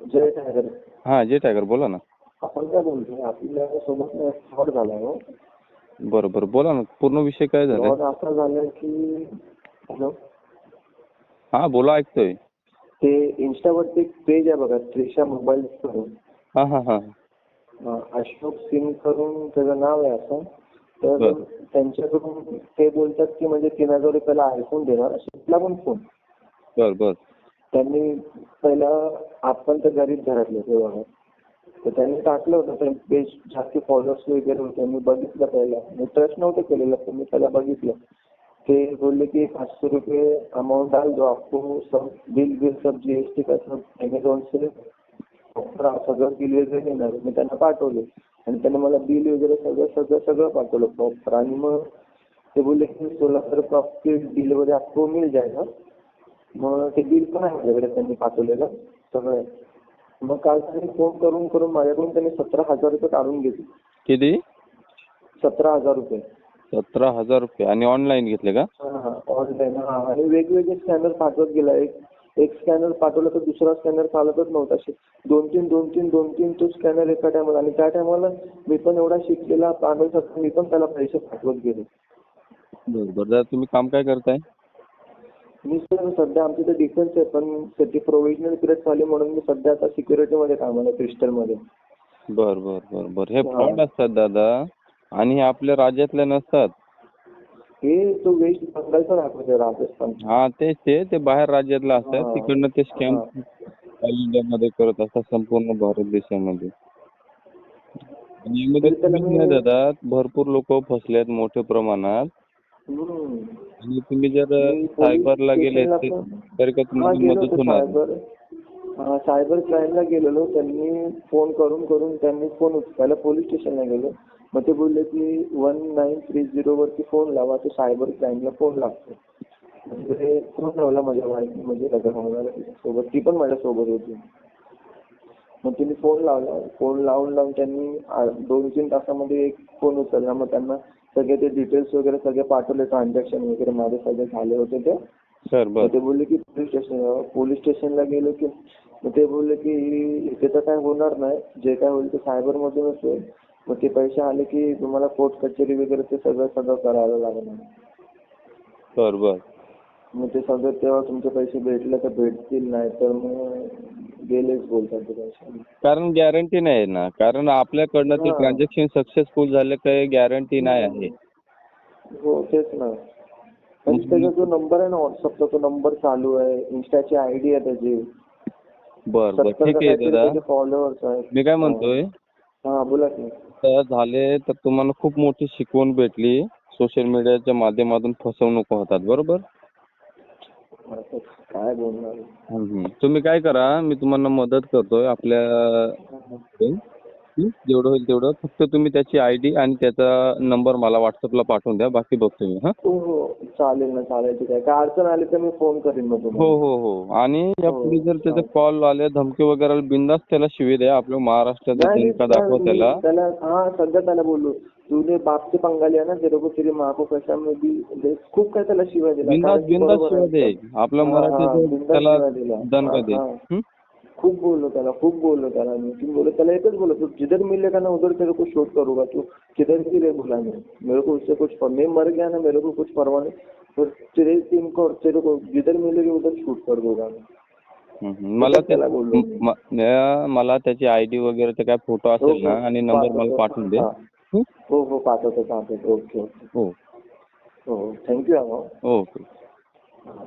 जय tiger. हां जे tiger बोला ना. आपण काय बोलतोय? आपल्यासोबत फ्रॉड झालाय हो. बरं बरं बोला ना पूर्ण विषय काय झालाय? फ्रॉड असा झालाय की हॅलो? हां बोला ऐकतोय. ते इन्स्टावरती एक पेज आहे बघा त्रिशा मोबाईल करून. हां हां हां. अं, अशोक सिंग करून त्याचं नाव आहे असं. तर बरं. त्यांच्याकडून ते बोलतात की म्हणजे तीन हजार रुपयाला आयफोन देणार कुठला पण फोन. बरं बरं. त्यांनी पहिला आपण तर गरीब घरातले तेव्हा तर त्यांनी टाकलं होतं ते पेज जास्त फॉलोअर्स वगैरे होते मी बघितलं पहिला. मी ट्रस्ट नव्हतं केलेलं पण मी त्याला बघितलं. ते बोलले की पाचशे रुपये अमाउंट डाल दो आपको सब बिल बिल सब जीएसटी का सब अमेझॉन से सगळं बिल वगैरे येणार. मी त्यांना पाठवले. आणि त्यांनी मला बिल वगैरे सगळं सगळं सगळं पाठवलं प्रॉपर आणि मग ते बोलले की सोळा हजार बिल वगैरे आपको मिल जाएगा. मग ते बिल पण आहे माझ्याकडे त्यांनी पाठवलेलं सगळं मग काल त्यांनी फोन करून करून माझ्याकडून त्यांनी सतरा हजार रुपये काढून घेतले. किती? सतरा हजार रुपये. सतरा हजार रुपये. आणि ऑनलाईन घेतले का? ऑनलाईन हा आणि वेगवेगळे स्कॅनर पाठवत गेला. एक एक स्कॅनर पाठवला तर दुसरा स्कॅनर चालतच नव्हता. असे दोन तीन दोन तीन दोन तीन तो स्कॅनर एका टायमाला आणि त्या टायमाला मी पण एवढा शिकलेला असतो मी पण त्याला पैसे पाठवत गेलो. बरं बरं. दादा तुम्ही काम काय करताय? मी सर सध्या आमच्या इथे डिफेन्स आहे पण त्याची प्रोव्हिजनल पिरियड चालू आहे म्हणून मी सध्या आता सिक्युरिटीमध्ये कामाला क्रिस्टलमध्ये बरं बरं बरं बरं. हे. फ्रॉड असतात दादा आणि हे आपल्या राज्यातले नसतात. हे तो वेस्ट बंगालचा दाखवतोय राजस्थान. हा तेच ते ते बाहेर राज्यातले असतात. तिकडनं ते स्कॅम इंडियामध्ये करत असतात संपूर्ण भारत देशामध्ये. आणि यामध्ये तरी नाही दादा. भरपूर लोक फसलेत मोठ्या प्रमाणात. आणि तुम्ही जर सायबरला गेले तरी का तुम्हाला मदत होणार? सायबर. सायबर क्राईमला गेलेलो. त्यांनी फोन करून करून त्यांनी फोन उचलायला पोलीस स्टेशनला गेलो. मग ते बोलले की वन नाईन थ्री झिरो वरती फोन लावा. तो सायबर क्राईमला फोन लागतो. म्हणजे ते फोन लावला माझ्या वाईफ म्हणजे लग्न होणार सोबत. ती पण माझ्या सोबत होती. मग तिने फोन लावला. फोन लावून लावून त्यांनी दोन तीन तासामध्ये एक फोन उचलला. मग त्यांना सगळे ते डिटेल्स वगैरे सगळे पाठवले ट्रान्झॅक्शन वगैरे माझे सगळे झाले होते ते. सर मग ते बोलले की पोलीस स्टेशन पोलीस स्टेशनला गेलो की मग ते बोलले की इथे तर काय होणार नाही जे काय होईल ते सायबर मधूनच होईल मग ते पैसे आले की तुम्हाला कोर्ट कचेरी वगैरे ते सगळं सगळं करायला लागणार. बर बर. मग ते सगळं तेव्हा तुमचे पैसे भेटले तर भेटतील नाही तर मग गेलेच बोलतात ते पैसे कारण गॅरंटी नाही ना. कारण आपल्याकडनं ते हा. ट्रान्झॅक्शन सक्सेसफुल झालं काही गॅरंटी नाही आहे. हो तेच ना. पण त्याचा जो नंबर आहे ना व्हॉट्सअपचा तो नंबर चालू आहे. इन्स्टाची आयडी आहे त्याची. बर बर. ठीक आहे दादा. फॉलोअर्स आहेत. मी काय म्हणतोय? हा बोला की. तर झाले तर तुम्हाला खूप मोठी शिकवण भेटली. सोशल मीडियाच्या माध्यमातून फसवणूक होतात बरोबर? आता काय बोलणार? हम्म. तुम्ही काय करा मी तुम्हाला मदत करतोय आपल्या हं? जेवढं होईल तेवढं. फक्त तुम्ही त्याची आय डी आणि त्याचा नंबर मला व्हॉट्सअपला पाठवून द्या. बाकी बघतो मी हां? हो हो. चालेल ना चालेल. ठीक आहे. काय अडचण आली तर मी फोन करीन मग हो तुम्हाला. हो हो आणि हो, यापुढे जर त्याचे चालेल. कॉल आले धमकी वगैरे बिनधास्त त्याला शिवी द्या. आपल्या महाराष्ट्राचा नाही, दाखव त्याला. त्याला हा सध्या त्याला बोललो. तूने बाप से पंगा लिया ना तेरे को तेरी माँ को पैसा में भी म्हणजे खूप काय त्याला शिवाय दिला की बिनधास्त बरोबर शिव्या. दे आपल्या हा, हा, मराठीचं बिनधास्त त्याला दणका दे हा. हं? खूप बोललो त्याला खूप बोललो त्याला मी तुम बोलो त्याला एकच बोलो तू जिधर मिलेगा ना उधर तेरे को शूट करूँगा तू किधर भी रहे बोला मैं मेरे को उससे कुछ मैं मर गया ना मेरे को कुछ परवाह नहीं पर तेरे टीम को तेरे को जिधर मिलेगी उधर शूट कर दूँगा मैं हं, हं. मला त्याला बोललो. म- म- मला त्याची आय डी वगैरे ते काय फ़ोटो असेल ना आणि नंबर मला. पाठवून दे हा. हं? हो हो पाठवतो पाठवतो. Okay okay. हो. हो थँक्यू अमो ओके. हा